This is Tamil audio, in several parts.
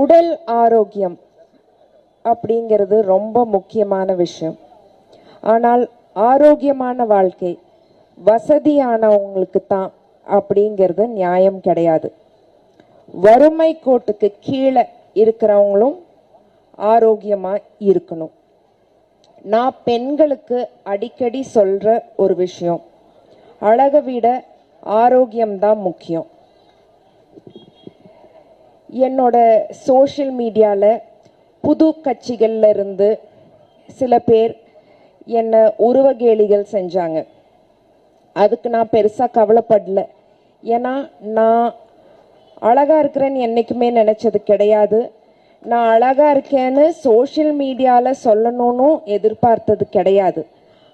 உடல் ஆரோக்கியம் அப்படிங்கிறது ரொம்ப முக்கியமான விஷயம். ஆனால் ஆரோக்கியமான வாழ்க்கை வசதியானவங்களுக்கு தான் அப்படிங்கிறது நியாயம் கிடையாது. வறுமை கோட்டுக்கு கீழே இருக்கிறவங்களும் ஆரோக்கியமாக இருக்கணும். நான் பெண்களுக்கு அடிக்கடி சொல்கிற ஒரு விஷயம் அழகை விட ஆரோக்கியம்தான் முக்கியம். என்னோட சோஷியல் மீடியாவில் புது கட்சிகளில் இருந்து சில பேர் என்னை உருவகேலிகள் செஞ்சாங்க. அதுக்கு நான் பெருசாக கவலைப்படல. ஏன்னா நான் அழகாக இருக்கிறேன்னு என்றைக்குமே நினச்சது கிடையாது. நான் அழகாக இருக்கேன்னு சோஷியல் மீடியாவில் சொல்லணும்னு எதிர்பார்த்தது கிடையாது.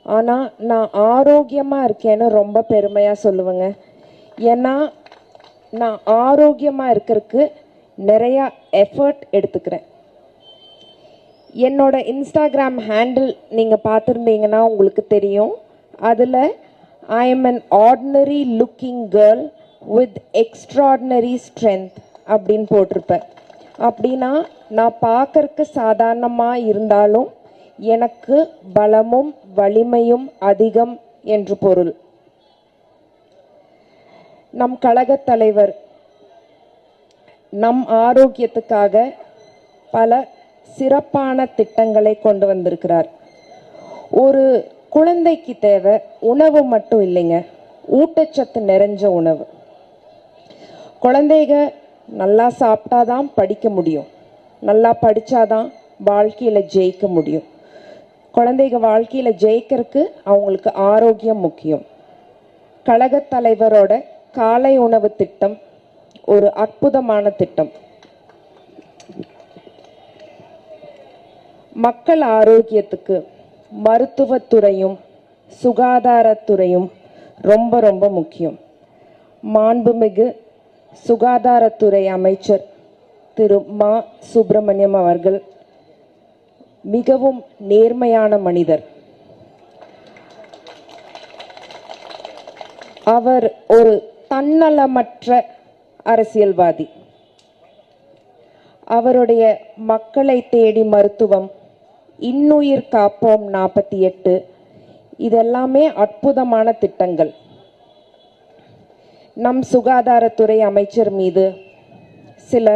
ஆனால் நான் ஆரோக்கியமாக இருக்கேன்னு ரொம்ப பெருமையாக சொல்லுவேங்க. ஏன்னா நான் ஆரோக்கியமாக இருக்கிறதுக்கு நிறையா எஃபர்ட் எடுத்துக்கிறேன். என்னோட இன்ஸ்டாகிராம் ஹேண்டில் நீங்கள் பார்த்துருந்தீங்கன்னா உங்களுக்கு தெரியும். அதில் I am an ordinary looking girl with extraordinary strength அப்படின்னு போட்டிருப்பேன். அப்படின்னா நான் பார்க்கறக்கு சாதாரணமாக இருந்தாலும் எனக்கு பலமும் வலிமையும் அதிகம் என்று பொருள். நம் கழகத் தலைவர் நம் ஆரோக்கியத்துக்காக பல சிறப்பான திட்டங்களை கொண்டு வந்திருக்கிறார். ஒரு குழந்தைக்கு தேவை உணவு மட்டும் இல்லைங்க. ஊட்டச்சத்து நிறைஞ்ச உணவு. குழந்தைக நல்லா சாப்பிட்டாதான் படிக்க முடியும். நல்லா படித்தாதான் வாழ்க்கையில் ஜெயிக்க முடியும். குழந்தைங்க வாழ்க்கையில் ஜெயிக்கிறதுக்கு அவங்களுக்கு ஆரோக்கியம் முக்கியம். கழகத் தலைவரோட காலை உணவு திட்டம் ஒரு அற்புதமான திட்டம். மக்கள் ஆரோக்கியத்துக்கு மருத்துவத்துறையும் சுகாதாரத்துறையும் ரொம்ப ரொம்ப முக்கியம். மாண்புமிகு சுகாதாரத்துறை அமைச்சர் திரு மா. சுப்பிரமணியம் அவர்கள் மிகவும் நேர்மையான மனிதர். அவர் ஒரு தன்னலமற்ற அரசியல்வாதி. அவருடைய மக்களை தேடி மருத்துவம் இன்னுயிர் காப்போம் நாற்பத்தி எட்டு இதெல்லாமே அற்புதமான திட்டங்கள். நம் சுகாதாரத்துறை அமைச்சர் மீது சில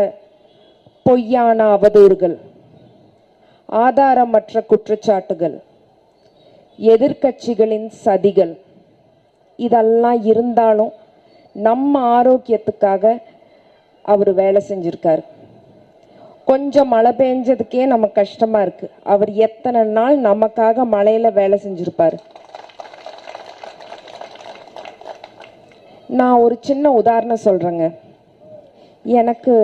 பொய்யான அவதூறுகள் ஆதாரமற்ற குற்றச்சாட்டுகள் எதிர்க்கட்சிகளின் சதிகள் இதெல்லாம் இருந்தாலும் நம்ம ஆரோக்கியத்துக்காக அவர் வேலை செஞ்சுருக்காரு. கொஞ்சம் மழை பெஞ்சதுக்கே நமக்கு கஷ்டமாக இருக்கு. அவர் எத்தனை நாள் நமக்காக மழையில் வேலை செஞ்சுருப்பார்? நான் ஒரு சின்ன உதாரணம் சொல்கிறேங்க எனக்கு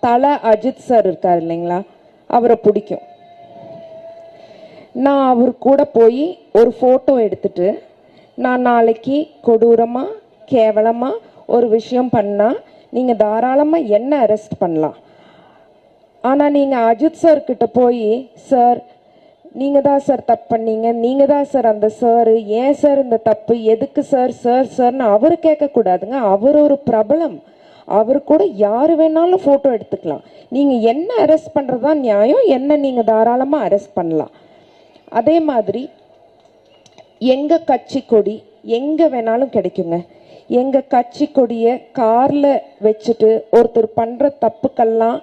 தல அஜித் சார் இருக்கார் இல்லைங்களா? அவரை பிடிக்கும். நான் அவர் கூட போய் ஒரு ஃபோட்டோ எடுத்துட்டு நான் நாளைக்கு கொடூரமாக கேவலமாக ஒரு விஷயம் பண்ணால் நீங்கள் தாராளமாக என்ன அரெஸ்ட் பண்ணலாம். ஆனால் நீங்கள் அஜித் சார்கிட்ட போய் சார் நீங்கள் தான் சார் தப்பு பண்ணீங்க. நீங்கள் தான் சார் அந்த சார் ஏன் சார் இந்த தப்பு? எதுக்கு சார் சார் சார்னு அவர் கேட்கக்கூடாதுங்க. அவர் ஒரு பிரபலம். அவர் கூட யார் வேணாலும் ஃபோட்டோ எடுத்துக்கலாம். நீங்கள் என்ன அரெஸ்ட் பண்ணுறதா நியாயம்? என்ன நீங்கள் தாராளமாக அரெஸ்ட் பண்ணலாம். அதே மாதிரி எங்கள் கட்சி கொடி எங்கே வேணாலும் கிடைக்குங்க. எங்கள் கட்சி கொடியை காரில் வச்சுட்டு ஒருத்தர் பண்ணுற தப்புக்கெல்லாம்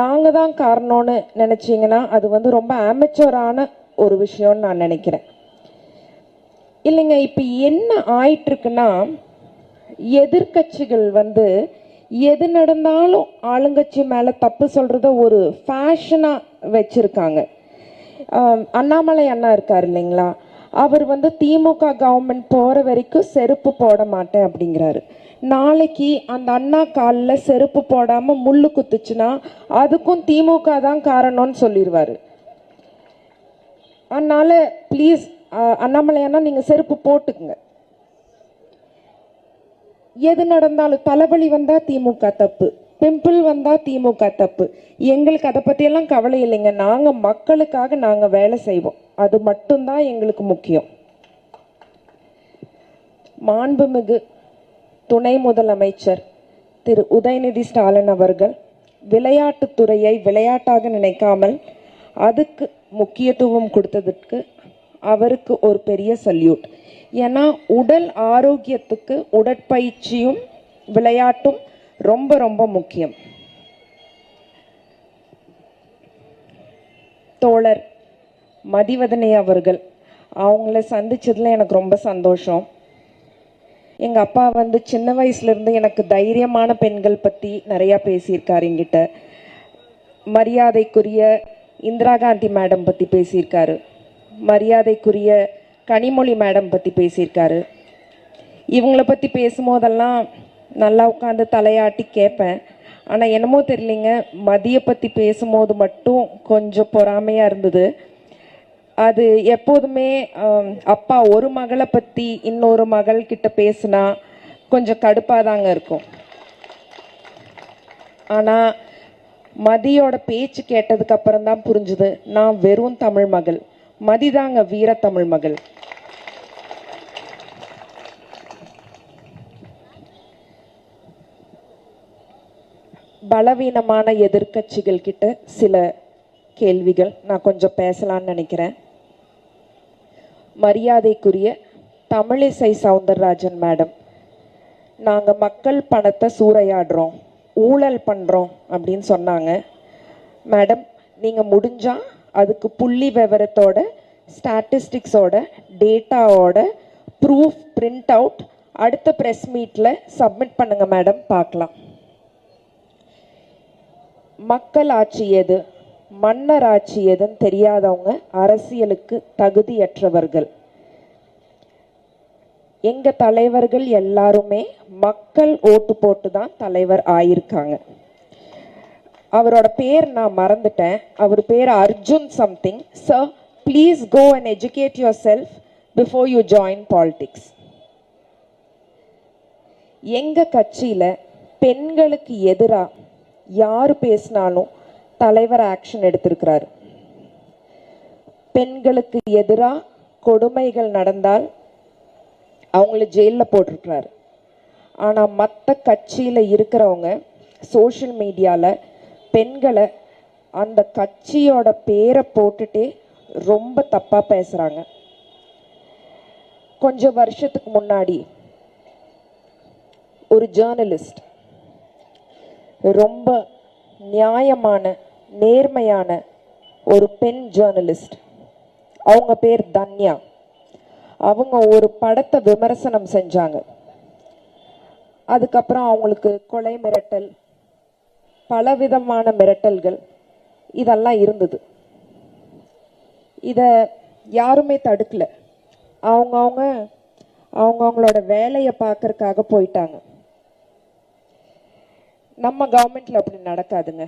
நாங்கள் தான் காரணம்னு நினச்சிங்கன்னா அது வந்து ரொம்ப ஆமெச்சோரான ஒரு விஷயம்னு நான் நினைக்கிறேன். இல்லைங்க இப்போ என்ன ஆயிட்டுருக்குன்னா எதிர்கட்சிகள் எதிர்க்கட்சிகள் வந்து எது நடந்தாலும் ஆளுங்கட்சி மேலே தப்பு சொல்கிறத ஒரு ஃபேஷனாக வச்சுருக்காங்க. அண்ணாமலை அண்ணா இருக்கார் இல்லைங்களா? அவர் வந்து திமுக கவர்மெண்ட் போகிற வரைக்கும் செருப்பு போட மாட்டேன் அப்படிங்கிறாரு. நாளைக்கு அந்த அண்ணா காலில் செருப்பு போடாமல் முள்ளு குத்துச்சுன்னா அதுக்கும் திமுக தான் காரணம்னு சொல்லிடுவார் அதனால் ப்ளீஸ் அண்ணாமலையானா நீங்கள் செருப்பு போட்டுக்குங்க. எது நடந்தாலும் தலைவலி வந்தால் திமுக தப்பு. பிம்பிள் வந்தா திமுக தப்பு. எங்களுக்கு அதை பத்தியெல்லாம் கவலை இல்லைங்க. நாங்க மக்களுக்காக நாங்க வேலை செய்வோம். அது மட்டும்தான் எங்களுக்கு முக்கியம். மாண்புமிகு துணை முதலமைச்சர் திரு உதயநிதி ஸ்டாலின் அவர்கள் விளையாட்டுத்துறையை விளையாட்டாக நினைக்காமல் அதுக்கு முக்கியத்துவம் கொடுத்ததுக்கு அவருக்கு ஒரு பெரிய சல்யூட் ஏன்னா உடல் ஆரோக்கியத்துக்கு உடற்பயிற்சியும் விளையாட்டும் ரொம்ப ரொம்ப முக்கியம். தோழர் மதிவதனை அவர்கள் அவங்கள சந்திச்சதுல எனக்கு ரொம்ப சந்தோஷம். எங்க அப்பா வந்து சின்ன வயசுல இருந்து எனக்கு தைரியமான பெண்கள் பத்தி நிறைய பேசியிருக்காரு எங்கிட்ட மரியாதைக்குரிய இந்திரா காந்தி மேடம் பத்தி பேசியிருக்காரு. மரியாதைக்குரிய கனிமொழி மேடம் பத்தி பேசியிருக்காரு. இவங்கள பத்தி பேசும்போதெல்லாம் நல்லா உட்காந்து தலையாட்டி கேட்பேன். ஆனால் என்னமோ தெரியலிங்க மதியை பற்றி பேசும்போது மட்டும் கொஞ்சம் பொறாமையாக இருந்தது. அது எப்போதுமே அப்பா ஒரு மகளை பற்றி இன்னொரு மகள்கிட்ட பேசுனா கொஞ்சம் கடுப்பாக தாங்க இருக்கும். ஆனால் மதியோட பேச்சு கேட்டதுக்கு அப்புறம் தான் புரிஞ்சுது நான் வெறும் தமிழ் மகள். மதிதாங்க வீர தமிழ் மகள். பலவீனமான எதிர்கட்சிகள் கிட்ட சில கேள்விகள் நான் கொஞ்சம் பேசலாம்னு நினைக்கிறேன். மரியாதைக்குரிய தமிழிசை சவுந்தரராஜன் மேடம் நாங்கள் மக்கள் பணத்தை சூறையாடுறோம் ஊழல் பண்ணுறோம் அப்படின்னு சொன்னாங்க. மேடம் நீங்கள் முடிஞ்சால் அதுக்கு புள்ளி விவரத்தோட ஸ்டாட்டிஸ்டிக்ஸோட டேட்டாவோட ப்ரூஃப் பிரிண்ட் அவுட் அடுத்த ப்ரெஸ் மீட்டில் சப்மிட் பண்ணுங்கள் மேடம் பார்க்கலாம். மக்கள் ஆட்சி எது மன்னர் ஆட்சி எதுன்னு தெரியாதவங்க அரசியலுக்கு தகுதியற்றவர்கள். எங்க தலைவர்கள் எல்லாருமே மக்கள் ஓட்டு போட்டு தான் தலைவர் ஆயிருக்காங்க. அவரோட பேர் நான் மறந்துட்டேன். அவர் பேர் Arjun something. Sir please go and educate yourself before you join politics எங்க கட்சியில பெண்களுக்கு எதிரா யார் பேசினாலும் தலைவர் ஆக்ஷன் எடுத்திருக்கிறார். பெண்களுக்கு எதிராக கொடுமைகள் நடந்தால் அவங்கள ஜெயிலில் போட்டிருக்கிறாரு. ஆனால் மற்ற கட்சியில் இருக்கிறவங்க சோஷியல் மீடியாவில் பெண்களை அந்த கட்சியோட பேரை போட்டுட்டே ரொம்ப தப்பாக பேசுகிறாங்க கொஞ்சம் வருஷத்துக்கு முன்னாடி ஒரு ஜேர்னலிஸ்ட் ரொம்ப நியாயமான நேர்மையான ஒரு பெண் ஜேர்னலிஸ்ட் அவங்க பேர் தன்யா. அவங்க ஒரு படத்தை விமர்சனம் செஞ்சாங்க. அதுக்கப்புறம் அவங்களுக்கு கொலை மிரட்டல் பலவிதமான மிரட்டல்கள் இதெல்லாம் இருந்தது. இதை யாருமே தடுக்கல. அவங்கவுங்க அவங்கவுங்களோட வேலையை பார்க்கறக்காக போயிட்டாங்க. நம்ம கவர்மெண்ட்ல அப்படி நடக்காதுங்க.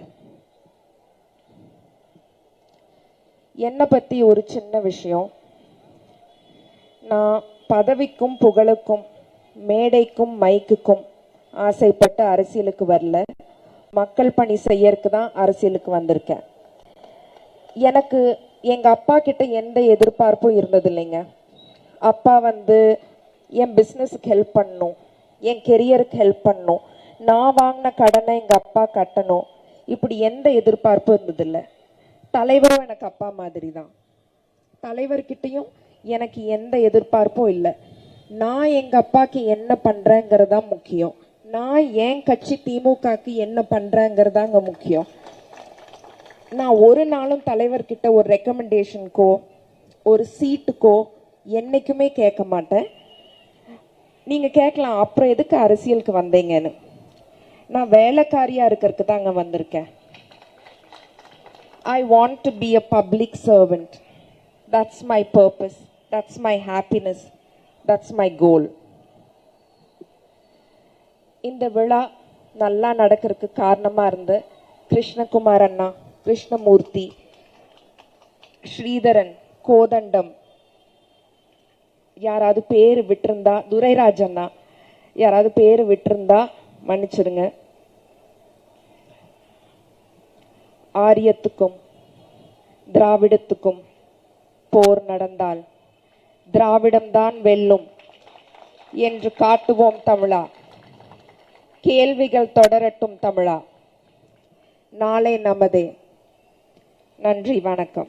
என்னை பத்தி ஒரு சின்ன விஷயம். நான் பதவிக்கும் புகழுக்கும் மேடைக்கும் மைக்குக்கும் ஆசைப்பட்டு அரசியலுக்கு வரல. மக்கள் பணி செய்யறதுக்கு தான் அரசியலுக்கு வந்திருக்கேன். எனக்கு எங்கள் அப்பா கிட்ட எந்த எதிர்பார்ப்பும் இருந்தது இல்லைங்க அப்பா வந்து என் பிஸ்னஸுக்கு ஹெல்ப் பண்ணணும் என் கெரியருக்கு ஹெல்ப் பண்ணணும் நான் வாங்கின கடனை எங்கள் அப்பா கட்டணும். இப்படி எந்த எதிர்பார்ப்பும் இருந்ததில்லை. தலைவரும் எனக்கு அப்பா மாதிரி தான் தலைவர்கிட்டயும் எனக்கு எந்த எதிர்பார்ப்பும் இல்லை. நான் எங்கள் அப்பாக்கு என்ன பண்ணுறேங்கிறது தான் முக்கியம். நான் என் கட்சி திமுகக்கு என்ன பண்றேங்கிறதாங்க முக்கியம். நான் ஒரு நாளும் தலைவர்கிட்ட ஒரு ரெக்கமெண்டேஷனுக்கோ ஒரு சீட்டுக்கோ என்றைக்குமே கேட்க மாட்டேன். நீங்கள் கேட்கலாம் அப்புறம் எதுக்கு அரசியலுக்கு வந்தீங்கன்னு. நான் வேலைக்காரியா இருக்கிறதுக்கு தாங்க வந்திருக்கேன். I want to be a public servant that's my purpose that's my happiness that's my goal இந்த விழா நல்லா நடக்கிறதுக்கு காரணமாக இருந்த கிருஷ்ணகுமார் அண்ணா கிருஷ்ணமூர்த்தி ஸ்ரீதரன் கோதண்டம் யாராவது பேர் விட்டிருந்தா துரைராஜ் அண்ணா யாராவது பேர் விட்டிருந்தா மன்னிச்சிடுங்க. ஆரியத்துக்கும் திராவிடத்துக்கும் போர் நடந்தால் திராவிடம்தான் வெல்லும் என்று காட்டுவோம் தமிழா. கேள்விகள் தொடரட்டும் தமிழா. நாளை நமதே. நன்றி வணக்கம்.